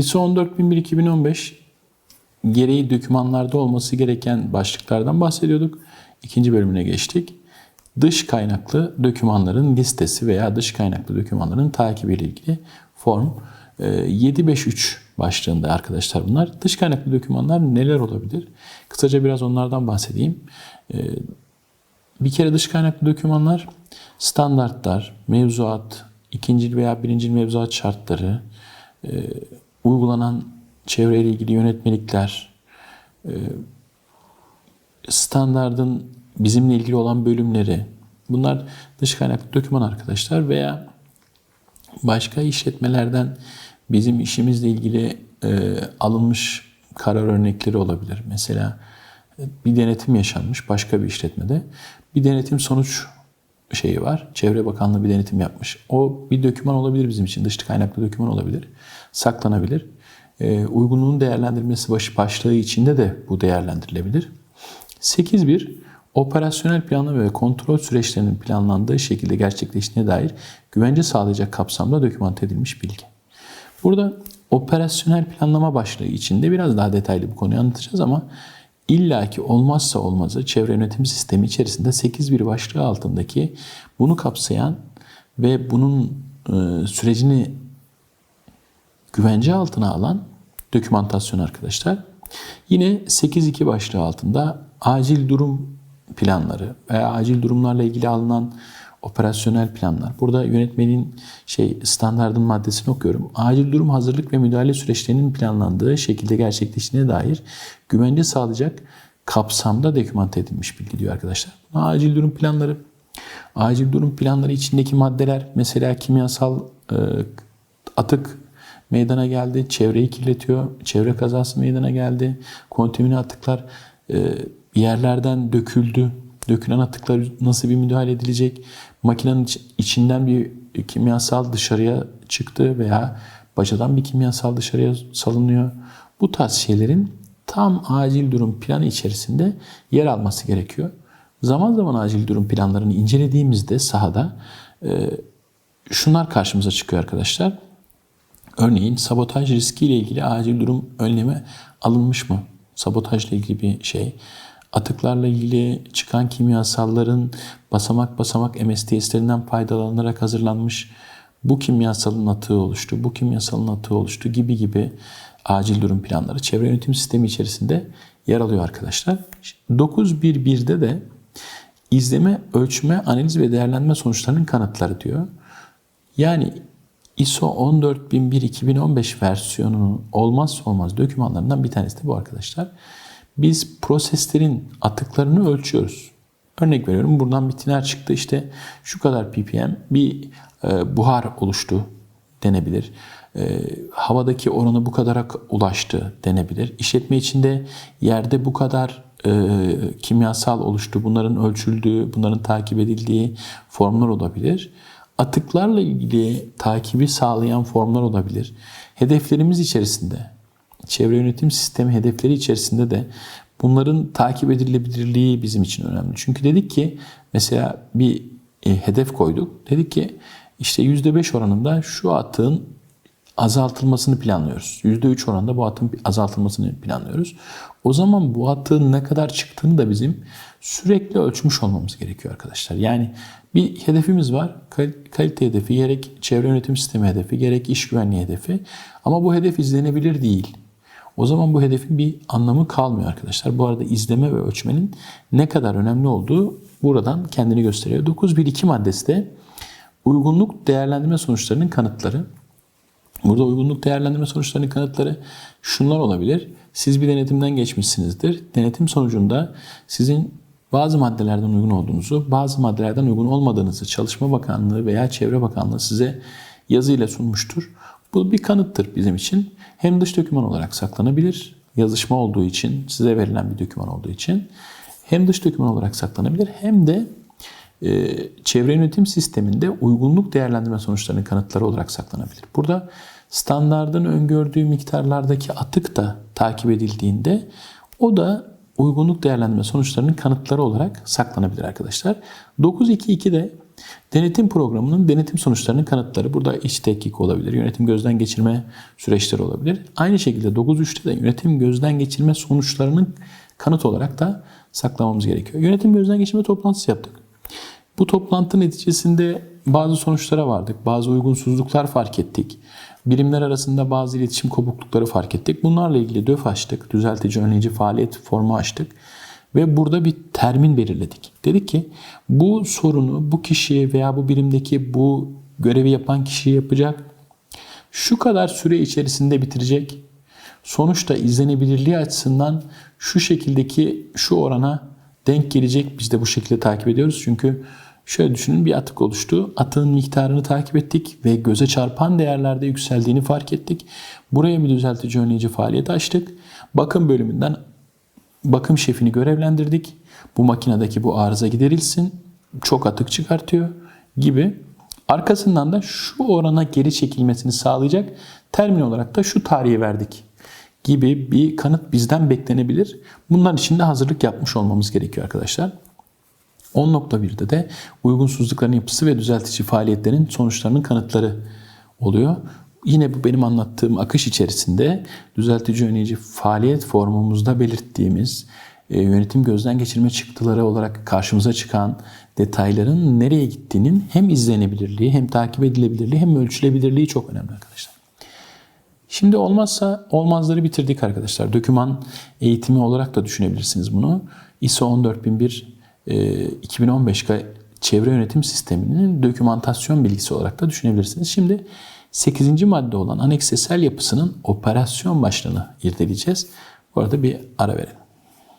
ISO 14001-2015 gereği dokümanlarda olması gereken başlıklardan bahsediyorduk. İkinci bölümüne geçtik. Dış kaynaklı dokümanların listesi veya dış kaynaklı dokümanların takibi ile ilgili form e, 753 başlığında arkadaşlar bunlar. Dış kaynaklı dokümanlar neler olabilir? Kısaca biraz onlardan bahsedeyim. E, Bir kere dış kaynaklı dokümanlar standartlar, mevzuat, ikinci veya birinci mevzuat şartları, e, uygulanan çevreyle ilgili yönetmelikler, e, standardın bizimle ilgili olan bölümleri, bunlar dış kaynaklı doküman arkadaşlar veya başka işletmelerden bizim işimizle ilgili e, alınmış karar örnekleri olabilir. Mesela bir denetim yaşanmış başka bir işletmede. Bir denetim sonuç şeyi var. Çevre Bakanlığı bir denetim yapmış. O bir doküman olabilir bizim için. Dış kaynaklı doküman olabilir. Saklanabilir. E, uygunluğun değerlendirilmesi başı başlığı içinde de bu değerlendirilebilir. 8.1 operasyonel planlama ve kontrol süreçlerinin planlandığı şekilde gerçekleştiğine dair güvence sağlayacak kapsamda dokümante edilmiş bilgi. Burada operasyonel planlama başlığı içinde biraz daha detaylı bu konuyu anlatacağız ama illaki olmazsa olmazı çevre yönetim sistemi içerisinde 8.1 başlığı altındaki bunu kapsayan ve bunun e, sürecini güvence altına alan dokümantasyon arkadaşlar. Yine 8.2 başlığı altında acil durum planları veya acil durumlarla ilgili alınan operasyonel planlar. Burada yönetmenin şey standardın maddesini okuyorum. Acil durum hazırlık ve müdahale süreçlerinin planlandığı şekilde gerçekleştiğine dair güvence sağlayacak kapsamda dokümante edilmiş bilgi diyor arkadaşlar. Buna acil durum planları. Acil durum planları içindeki maddeler mesela kimyasal e, atık meydana geldi, çevreyi kirletiyor, çevre kazası meydana geldi, kontamine atıklar e, yerlerden döküldü, dökülen atıklar nasıl bir müdahale edilecek, makinenin iç- içinden bir kimyasal dışarıya çıktı veya bacadan bir kimyasal dışarıya salınıyor. Bu tarz şeylerin tam acil durum planı içerisinde yer alması gerekiyor. Zaman zaman acil durum planlarını incelediğimizde sahada e, şunlar karşımıza çıkıyor arkadaşlar. Örneğin sabotaj riskiyle ilgili acil durum önlemi alınmış mı? Sabotajla ilgili bir şey. Atıklarla ilgili çıkan kimyasalların basamak basamak MSTS'lerinden faydalanarak hazırlanmış bu kimyasalın atığı oluştu, bu kimyasalın atığı oluştu gibi gibi acil durum planları çevre yönetim sistemi içerisinde yer alıyor arkadaşlar. 9.1.1'de de izleme, ölçme, analiz ve değerlendirme sonuçlarının kanıtları diyor. Yani ISO 14001-2015 versiyonunun olmazsa olmaz dokümanlarından bir tanesi de bu arkadaşlar. Biz proseslerin atıklarını ölçüyoruz. Örnek veriyorum buradan bir tiner çıktı işte şu kadar ppm bir e, buhar oluştu denebilir. E, havadaki oranı bu kadara ulaştı denebilir. İşletme içinde yerde bu kadar e, kimyasal oluştu. Bunların ölçüldüğü, bunların takip edildiği formlar olabilir. Atıklarla ilgili takibi sağlayan formlar olabilir. Hedeflerimiz içerisinde, çevre yönetim sistemi hedefleri içerisinde de bunların takip edilebilirliği bizim için önemli. Çünkü dedik ki mesela bir e, hedef koyduk. Dedik ki işte %5 oranında şu atığın azaltılmasını planlıyoruz. %3 oranında bu atın azaltılmasını planlıyoruz. O zaman bu atığın ne kadar çıktığını da bizim sürekli ölçmüş olmamız gerekiyor arkadaşlar. Yani bir hedefimiz var. Kal- Kalite hedefi, gerek çevre yönetim sistemi hedefi, gerek iş güvenliği hedefi. Ama bu hedef izlenebilir değil. O zaman bu hedefin bir anlamı kalmıyor arkadaşlar. Bu arada izleme ve ölçmenin ne kadar önemli olduğu buradan kendini gösteriyor. 9.1.2 maddesi de uygunluk değerlendirme sonuçlarının kanıtları. Burada uygunluk değerlendirme sonuçlarının kanıtları şunlar olabilir. Siz bir denetimden geçmişsinizdir. Denetim sonucunda sizin bazı maddelerden uygun olduğunuzu, bazı maddelerden uygun olmadığınızı Çalışma Bakanlığı veya Çevre Bakanlığı size yazıyla sunmuştur. Bu bir kanıttır bizim için. Hem dış doküman olarak saklanabilir, yazışma olduğu için, size verilen bir doküman olduğu için. Hem dış doküman olarak saklanabilir hem de e, çevre yönetim sisteminde uygunluk değerlendirme sonuçlarının kanıtları olarak saklanabilir. Burada standardın öngördüğü miktarlardaki atık da takip edildiğinde o da uygunluk değerlendirme sonuçlarının kanıtları olarak saklanabilir arkadaşlar. 9.2.2'de Denetim programının denetim sonuçlarının kanıtları. Burada iç tetkik olabilir, yönetim gözden geçirme süreçleri olabilir. Aynı şekilde 9.3'te de yönetim gözden geçirme sonuçlarının kanıt olarak da saklamamız gerekiyor. Yönetim gözden geçirme toplantısı yaptık. Bu toplantı neticesinde bazı sonuçlara vardık. Bazı uygunsuzluklar fark ettik. Birimler arasında bazı iletişim kopuklukları fark ettik. Bunlarla ilgili DÖF açtık. Düzeltici önleyici faaliyet formu açtık. Ve burada bir termin belirledik. Dedik ki bu sorunu bu kişi veya bu birimdeki bu görevi yapan kişi yapacak. Şu kadar süre içerisinde bitirecek. Sonuçta izlenebilirliği açısından şu şekildeki şu orana denk gelecek. Biz de bu şekilde takip ediyoruz. Çünkü şöyle düşünün bir atık oluştu. Atığın miktarını takip ettik ve göze çarpan değerlerde yükseldiğini fark ettik. Buraya bir düzeltici önleyici faaliyet açtık. Bakım bölümünden bakım şefini görevlendirdik. Bu makinedeki bu arıza giderilsin. Çok atık çıkartıyor gibi. Arkasından da şu orana geri çekilmesini sağlayacak termin olarak da şu tarihi verdik gibi bir kanıt bizden beklenebilir. Bunlar için de hazırlık yapmış olmamız gerekiyor arkadaşlar. 10.1'de de uygunsuzlukların yapısı ve düzeltici faaliyetlerin sonuçlarının kanıtları oluyor. Yine bu benim anlattığım akış içerisinde düzeltici önleyici faaliyet formumuzda belirttiğimiz e, yönetim gözden geçirme çıktıları olarak karşımıza çıkan detayların nereye gittiğinin hem izlenebilirliği hem takip edilebilirliği hem ölçülebilirliği çok önemli arkadaşlar. Şimdi olmazsa olmazları bitirdik arkadaşlar. Döküman eğitimi olarak da düşünebilirsiniz bunu. ISO 14001 e, 2015 çevre yönetim sisteminin dokümantasyon bilgisi olarak da düşünebilirsiniz. Şimdi 8. madde olan aneksesel yapısının operasyon başlığını irdeleyeceğiz. Bu arada bir ara verelim.